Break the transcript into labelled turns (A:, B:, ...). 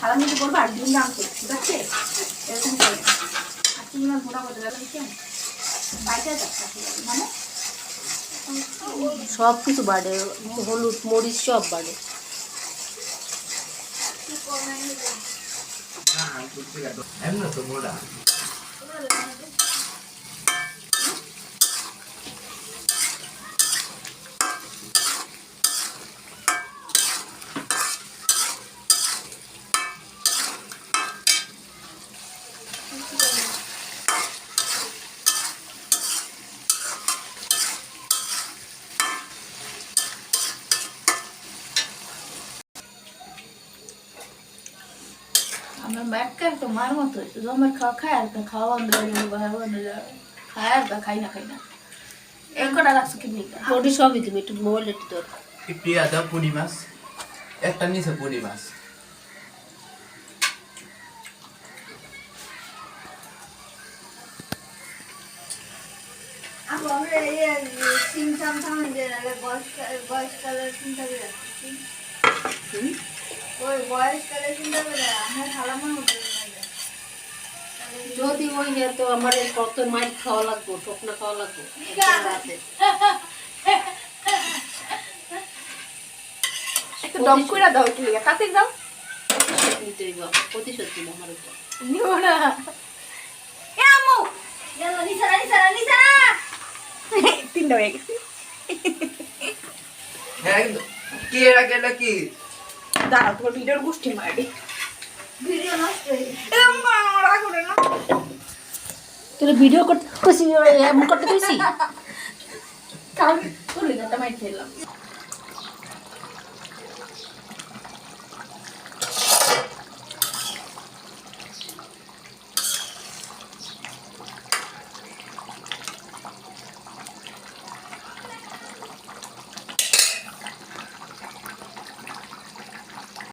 A: থালার মধ্যে করব আর ডিম রাখতে ঠিক আছে? এরকম করে। আর চিংড়ি মাছ মোটা করতে কেমন বাইরে যাচ্ছে মানে?
B: সব কিছু বাড়ে হলুদ মরিচ সব বাড়ে।
C: এমন তো মোড়া
A: আমার ব্যাগটা একটা মার মতো আমার খাওয়া খায় আর খাওয়া বন্ধ হয়ে খাওয়া বন্ধ হয়ে যাবে খায় আর খাই না খাই না এই কটা রাখছো কি লিখা
B: ওটি সবই তুমি একটু মোবাইল একটু তোর
C: প্রিয়া দাও পুরি মাছ একটা নিচে পুরি মাছ
D: আমরা এই সিম সাম সাম যে বয়সকালে বয়সকালে চিন্তা করে রাখছি ওই বয়সকালে চিন্তা করে আমরা খালামন উঠে
B: যদি ওই তো আমার কত মাইল খাওয়া লাগবো ঠোকনা খাওয়া লাগবো
A: একটু দম করে দাও কি কাতে দাও
B: নিতে হইব, প্রতিশোধ দিল আমার উপর।
A: নিও না। এ আমু
D: গেল নিসারা নিসারা নিসারা!
A: তিনটা হয়ে গেছে।
C: হ্যাঁ কি এরা গেলে কি?
A: দাঁড়াও তোমার ভিডিওর গোষ্ঠী মারবি
D: ভিডিও নষ্ট
A: রাগ করে না।
B: তোর ভিডিও করতে খুশি এমন করতে খুশি
A: কারণ তোর লিখাটা